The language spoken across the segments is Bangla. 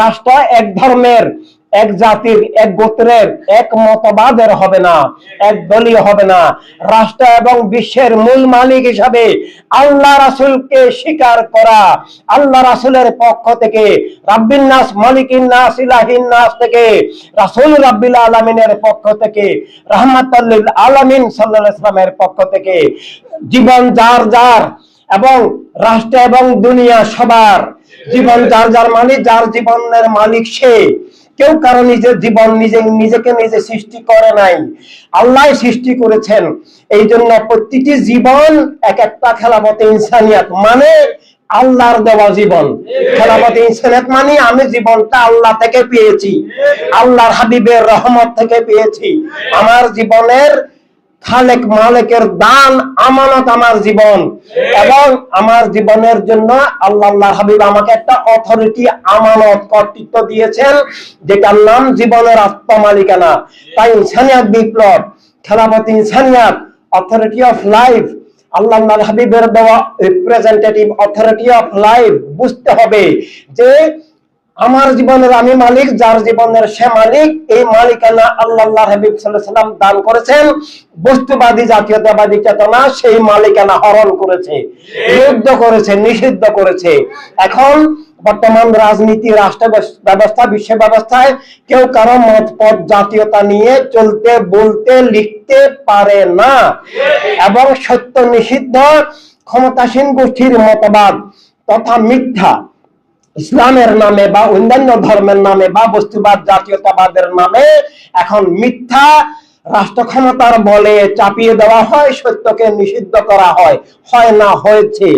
রাষ্ট্র এক ধর্মের, এক জাতির, এক গোত্রের, এক মতবাদের হবে না, এক দলীয় হবে না। রাষ্ট্র এবং বিশ্বের মূল মালিক হিসাবে আল্লাহ রাসুলকে স্বীকার করা, আল্লাহ রাসুলের পক্ষ থেকে, রাব্বিন নাস, মালিকিন নাস, ইলাহিন নাস থেকে, রাসুল রাব্বিল আলমিনের পক্ষ থেকে, রহমাতুল্লিল আলমিন সাল্লাহ ইসলামের পক্ষ থেকে, জীবন যার যার এবং রাষ্ট্র এবং দুনিয়া সবার জীবন যার যার মালিক, যার জীবনের মালিক সে। কেউ কারও নিজের জীবন নিজে নিজেকে নিজে সৃষ্টি করে নাই। আল্লাহ সৃষ্টি করেছেন। এই জন্য প্রতিটি জীবন এক একটা খেলাপথে ইনসানিয়াত। মানে আল্লাহর দেওয়া জীবন। খেলাপথে ইনসানিয়াত মানে আমি জীবনটা আল্লাহ থেকে পেয়েছি। আল্লাহর হাবিবের রহমত থেকে পেয়েছি। আমার জীবনের খালেক মালিকের দান আমানত আমার জীবন। এবং আমার জীবনের জন্য আল্লাহ আল্লাহ হাবিব আমাকে একটা অথরিটি আমানত কর্তৃত্ব দিয়েছেন যেটার নাম জীবনের আত্মমালিকানা। তাই ইনসানিয়াত বিপ্লব খেলাপতি Insaniyat authority of life Allah Allah হাবিবের দেওয়া রিপ্রেজেন্টেটিভ অথরিটি অফ লাইফ বুঝতে হবে যে আমার জীবনের আমি মালিক, যার জীবনের সে মালিক, এই মালিকানা আল্লাহ আল্লাহ হাবিব সাল্লাম দান করেছেন। বস্তুবাদী, জাতীয়তাবাদী চেতনা সেই মালিকানা হরণ করেছে যুদ্ধ করেছে, নিষিদ্ধ করেছে। এখন বর্তমান রাজনীতি রাষ্ট্র ব্যবস্থা বিশ্ব ব্যবস্থায় কেউ কারও মত, পথ, জাতীয়তা নিয়ে চলতে, বলতে, লিখতে পারে না। এবং সত্য, নিষিদ্ধ, ক্ষমতাসীন গোষ্ঠীর মতবাদ তথা মিথ্যা ইসলামের নামে বা অন্যান্য ধর্মের নামে বা বস্তুবাদ, জাতীয়তাবাদের নামে এখন মিথ্যা রাষ্ট্র ক্ষমতার বলে চাপিয়ে দেওয়া হয়, সত্যকে নিষিদ্ধ করা হয়। হয় না, হয়েছে।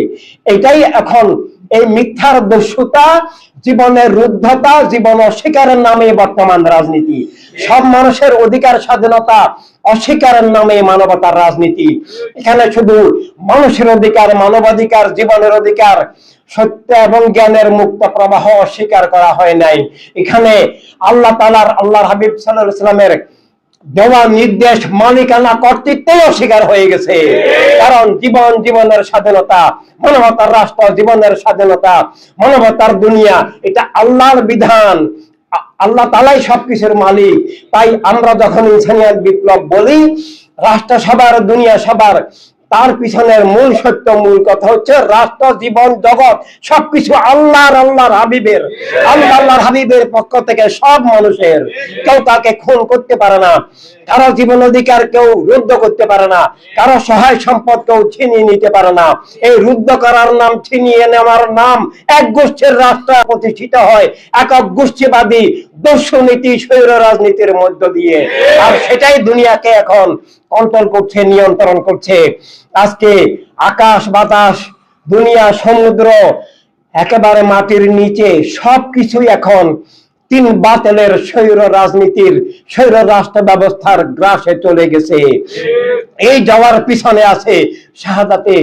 এটাই এখন এই মিথ্যার দস্যুতা, জীবনের রুদ্ধতা, জীবন অস্বীকারের নামে বর্তমান রাজনীতি। সব মানুষের অধিকার, স্বাধীনতা, অস্বীকারের নামে মানবতার রাজনীতি। এখানে শুধু মানুষের অধিকার, মানবাধিকার, জীবনের অধিকার, সত্য এবং জ্ঞানের মুক্ত প্রবাহ অস্বীকার করা হয় নাই। এখানে আল্লাহ তালার আল্লাহর হাবিব সাল্লাহ ইসলামের দেওয়া নির্দেশ মালিকানা কর্তৃত্বই অস্বীকার হয়ে গেছে। কারণ জীবন জীবনের স্বাধীনতা, মানবতার রাষ্ট্র জীবনের স্বাধীনতা, মানবতার দুনিয়া, এটা আল্লাহর বিধান। আল্লাহ তালাই সবকিছুর মালিক। তাই আমরা যখন ইনসানিয়াত বিপ্লব বলি রাষ্ট্র সবার দুনিয়া সবার তার পিছনের মূল সত্য, মূল কথা হচ্ছে রাষ্ট্র, জীবন, জগৎ, সবকিছু আল্লাহর আল্লাহর হাবিবের। আল্লাহ, আল্লাহর হাবিবের পক্ষ থেকে সব মানুষের। কেউ তাকে খুন করতে পারে না। কারও জীবন অধিকার কেউ রুদ্ধ করতে পারে না। কারও সহায় সম্পদ কেউ ছিনিয়ে নিতে পারে না। এই রুদ্ধ করার নাম, ছিনিয়ে নেওয়ার নাম এক গোষ্ঠীর রাষ্ট্র প্রতিষ্ঠিত হয় একক গোষ্ঠীবাদী দর্শনীতি স্বৈর রাজনীতির মধ্য দিয়ে। আর সেটাই দুনিয়াকে এখন কন্ট্রোল করছে নিয়ন্ত্রণ করছে। আজকে আকাশ বাতাস দুনিয়া সমুদ্র একেবারে মাটির নিচে সবকিছুই এখন তিন বাতেলের স্বৈর রাজনীতির স্বৈর রাষ্ট্র ব্যবস্থার গ্রাসে চলে গেছে। এই যাওয়ার পিছনে আছে শাহাদাতে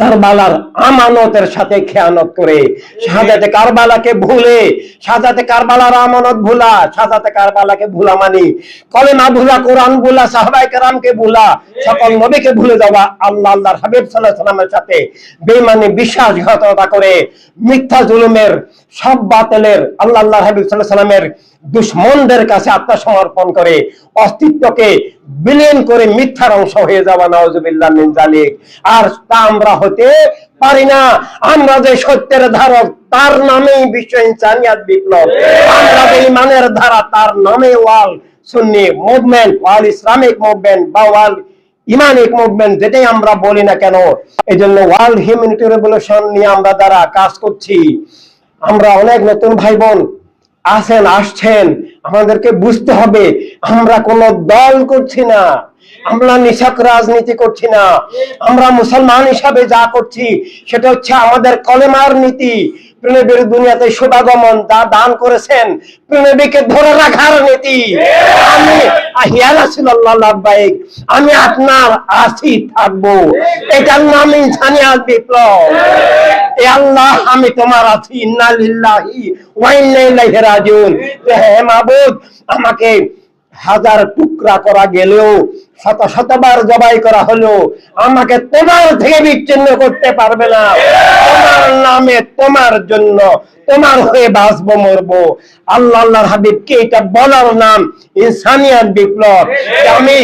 কারবালার আমানতের সাথে খেয়ানত করে। শাহাদাতে কারবালাকে ভুলে শাহাদাতে কারবালার আমানত ভুলা শাহাদাতে কারবালাকে ভুলা মানি। কলেমা ভুলা, কোরআন ভুলা সাহাবাই কেরামকে ভুলা, সকল নবীকে ভুলে যাওয়া আল্লাহ, আল্লাহর হাবিব সাল্লাহ সাল্লামের সাথে বেমানি বিশ্বাসঘাতকতা করে মিথ্যা জুলুমের, সব বাতিলের আল্লাহ আল্লাহ হাবিব সাল্লাহ সাল্লামের দুশ্মনদের কাছে আত্মসমর্পণ করে, অস্তিত্বকে বিলীন করে মিথ্যার অংশ হয়ে যাওয়া নওয়াজুবিল্লাহ মিন জালিক আর তা আমরা হতে পারি না। আমরা যে সত্যের ধারক, তার নামেই বিশ্ব ইনসানিয়াত বিপ্লব। আমরা যে ইমানের ধারা, তার নামে ওয়াল সুন্নি মুভমেন্ট, ওয়াল ইসলামিক মুভমেন্ট বা ওয়াল ইমানিক মুভমেন্ট, যেটাই আমরা বলি না কেন এই জন্য ওয়ার্ল্ড হিউম্যানিটি রেভলিউশন নিয়ে আমরা দ্বারা কাজ করছি। আমরা অনেক নতুন ভাই বোন আছেন, আসছেন। আমাদেরকে বুঝতে হবে, আমরা কোন দল করছি না, আমরা নিছক রাজনীতি করছি না, আমরা মুসলমান হিসাবে যা করছি, সেটা হচ্ছে আমাদের কলেমার নীতি। প্রণবীর দুনিয়াতে শুভাগমন যা দান করেছেন প্রণবীকে ধরে রাখার নীতি। আমি আহিয়ালা ছিল বাইক আমি আপনার আছি থাকব। এটার নাম ইনসানিয়াত বিপ্লব। এ আল্লাহ, আমি তোমার আছি ইন্না ওয়া ইন্না ইলাইহি রাজিউন। হে মাবুদ, আমাকে হাজার টুকরা করা গেলেও, শত শতবার জবাই করা হলো আমাকে তোমার থেকে বিচ্ছিন্ন করতে পারবে না। তোমার নামে তোমার জন্য তোমার হয়ে বাঁচবো, মরবো। আল্লাহ, আল্লাহর হাবিবকে এটা বলার নাম? ইনসানিয়াত বিপ্লব। আমি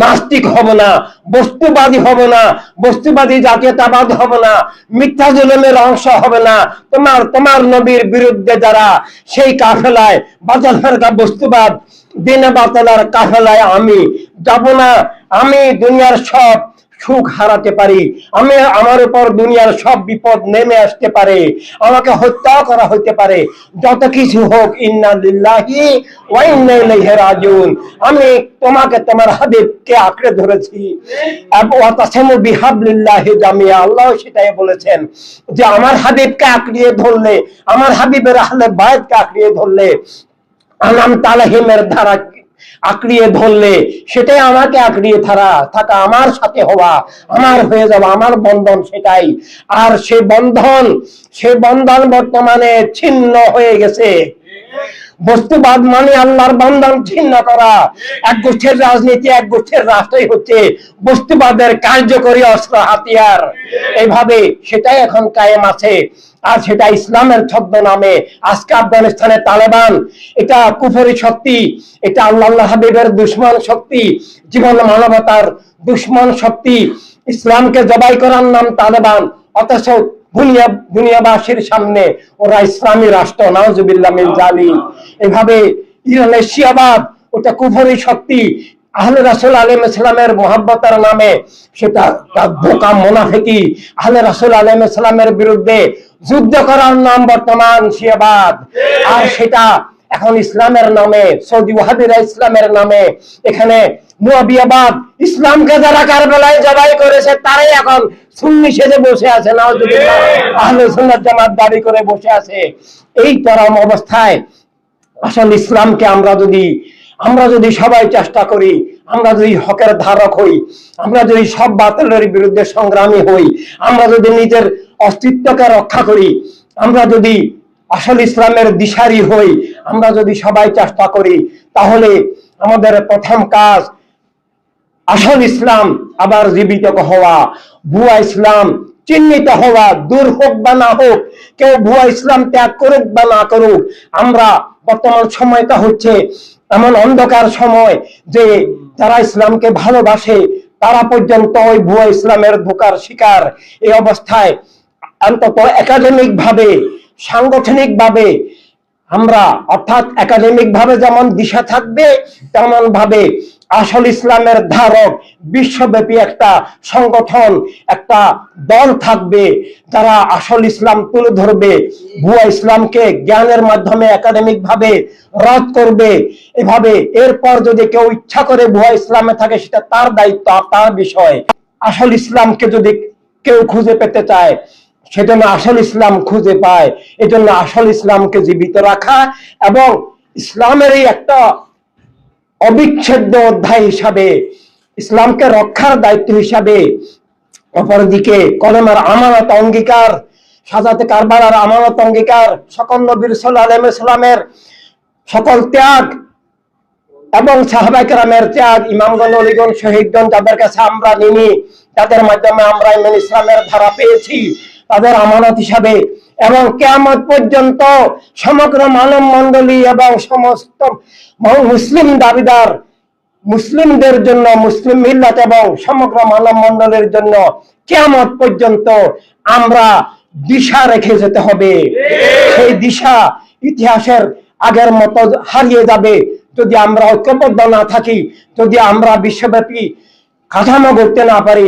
নাস্তিক হব না, বস্তুবাদী হব না, বস্তুবাদী জাতীয়তাবাদ হব না, মিথ্যা জুলুমের অংশ হবে না। তোমার তোমার নবীর বিরুদ্ধে যারা সেই কাফেলায় বাতালার বস্তুবাদ, দিনে বাতালার কাফেলায় আমি যাব না। আমি দুনিয়ার সব সুখ হারাতে পারি। আমি আমার উপর দুনিয়ার সব বিপদ নেমে আসতে পারে। আমাকে হত্যাও করা হতে পারে। যত কিছু হোক, ইন্না লিল্লাহি ওয়া ইন্না ইলাইহি রাজিউন। আমি তোমাকে, তোমার হাবিবকে আঁকড়ে ধরেছি। বিহাবলিল্লাহি জামিয়া। আল্লাহ সেটাই বলেছেন যে, আমার হাবিবকে আঁকড়িয়ে ধরলে, আমার হাবিবের আহলে বায়াতকে আঁকড়িয়ে ধরলে আনাম তালাহিমের ধারা আঁকড়িয়ে ধরলে, সেটাই আমাকে আঁকড়িয়ে থারা থাকা আমার সাথে হওয়া, আমার হয়ে যাওয়া, আমার বন্ধন সেটাই। আর সে বন্ধন সে বন্ধন বর্তমানে ছিন্ন হয়ে গেছে। বস্তুবাদ মানে আল্লাহর বন্ধন ছিন্ন করা। এক গোষ্ঠীর রাজনীতি, এক গোষ্ঠীর রাষ্ট্রই হচ্ছে বস্তুবাদের কার্যকরী অস্ত্র হাতিয়ার। এইভাবে সেটাই এখন কায়েম আছে। আর সেটা ইসলামের ছদ্ম নামে আজকে আফগানিস্তানের তালেবান, এটা কুফরি শক্তি, এটা আল্লাহ হাবিবের দুশ্মন শক্তি, জীবন মানবতার দুশ্মন শক্তি। ইসলামকে জবাই করার নাম তালেবান, অথচ দুনিয়াবাসীর সামনে ওরা ইসলামী রাষ্ট্র, নাউজুবিল্লাহ জালিম এভাবে ইরানের শিয়াবাদ ওটা কুফরি শক্তি, আহলে রাসুল আলম ইসলামের মোহাব্বতার নামে সেটা বোকা মোনাফেকি, আহলে রাসুল আলম ইসলামের বিরুদ্ধে যুদ্ধ করার নাম বর্তমান শিয়াবাদ। আর সেটা এখন ইসলামের নামে, সৌদি ওয়াহাবিরা ইসলামের নামে, এখানে মুয়াবিয়াবাদ ইসলামকে যারা কারবেলায় জবাই করেছে, তারাই এখন সুন্নি সেজে বসে আছে, নাউজুবিল্লাহ। আহলে সুন্নাত জামাত দাবি করে বসে আছে। এই চরম অবস্থায় আসল ইসলামকে আমরা যদি আমরা যদি সবাই চেষ্টা করি, আমরা যদি হকের ধারক হই, আমরা যদি সব বাতিলের বিরুদ্ধে সংগ্রামী হই, আমরা যদি নিজের অস্তিত্বকে রক্ষা করি, আমরা যদি আসল ইসলামের দিশারি হই আমরা যদি সবাই চেষ্টা করি, তাহলে আমাদের প্রথম কাজ আসল ইসলাম আবার জীবিত হওয়া, ভুয়া ইসলাম চিহ্নিত হওয়া, দূর হোক বা না হোক, কেউ ভুয়া ইসলাম ত্যাগ করুক বা না করুক, আমরা বর্তমান সময়টা হচ্ছে এমন অন্ধকার সময় যে যারা ইসলামকে ভালোবাসে, তারা পর্যন্ত ওই ভুয়া ইসলামের ধোকার শিকার। এই অবস্থায় অন্তত একাডেমিক ভাবে সাংগঠনিক ভাবে আমরা অর্থাৎ একাডেমিক ভাবে যেমন দিশা থাকবে তেমন ভাবে আসল ইসলামের ধারক, বিশ্বব্যাপী একটা সংগঠন, একটা দল থাকবে যারা আসল ইসলাম তুলে ধরবে, ভুয়া ইসলামকে জ্ঞানের মাধ্যমে একাডেমিক ভাবে রদ করবে। এভাবে এরপর যদি কেউ ইচ্ছা করে ভুয়া ইসলামে থাকে, সেটা তার দায়িত্ব, তার বিষয়। আসল ইসলামকে যদি কেউ খুঁজে পেতে চায় সেজন্য আসল ইসলাম খুঁজে পায়। এজন্য আসল ইসলামকে জীবিত রাখা এবং ইসলামের এই একটা অবিচ্ছেদ্য অধ্যায় হিসাবে, ইসলামকে রক্ষার দায়িত্ব হিসাবে অপরদিকে কলেমার আমানত অঙ্গীকার, সাজাতে কারবালার আমানত অঙ্গীকার, সকল নবীর সাল্লাহ ইসলামের সকল ত্যাগ এবং সাহাবাইকেরামের ত্যাগ, ইমামগণ, অলিগণ, শহীদগণ যাদের কাছে আমরা নিনি, তাদের মাধ্যমে আমরা ইমান ইসলামের ধারা পেয়েছি। তাদের আমানত হিসাবে এবং কেয়ামত পর্যন্ত সমগ্র মানব মণ্ডলী এবং সমস্ত মুসলিম দাবিদার মুসলিমদের জন্য, মুসলিম মিল্লাত এবং সমগ্র মানব মণ্ডলের জন্য কেয়ামত পর্যন্ত আমরা দিশা রেখে যেতে হবে। সেই দিশা ইতিহাসের আগের মতো হারিয়ে যাবে যদি আমরা ঐক্যবদ্ধ না থাকি, যদি আমরা বিশ্বব্যাপী কাঠামো করতে না পারি।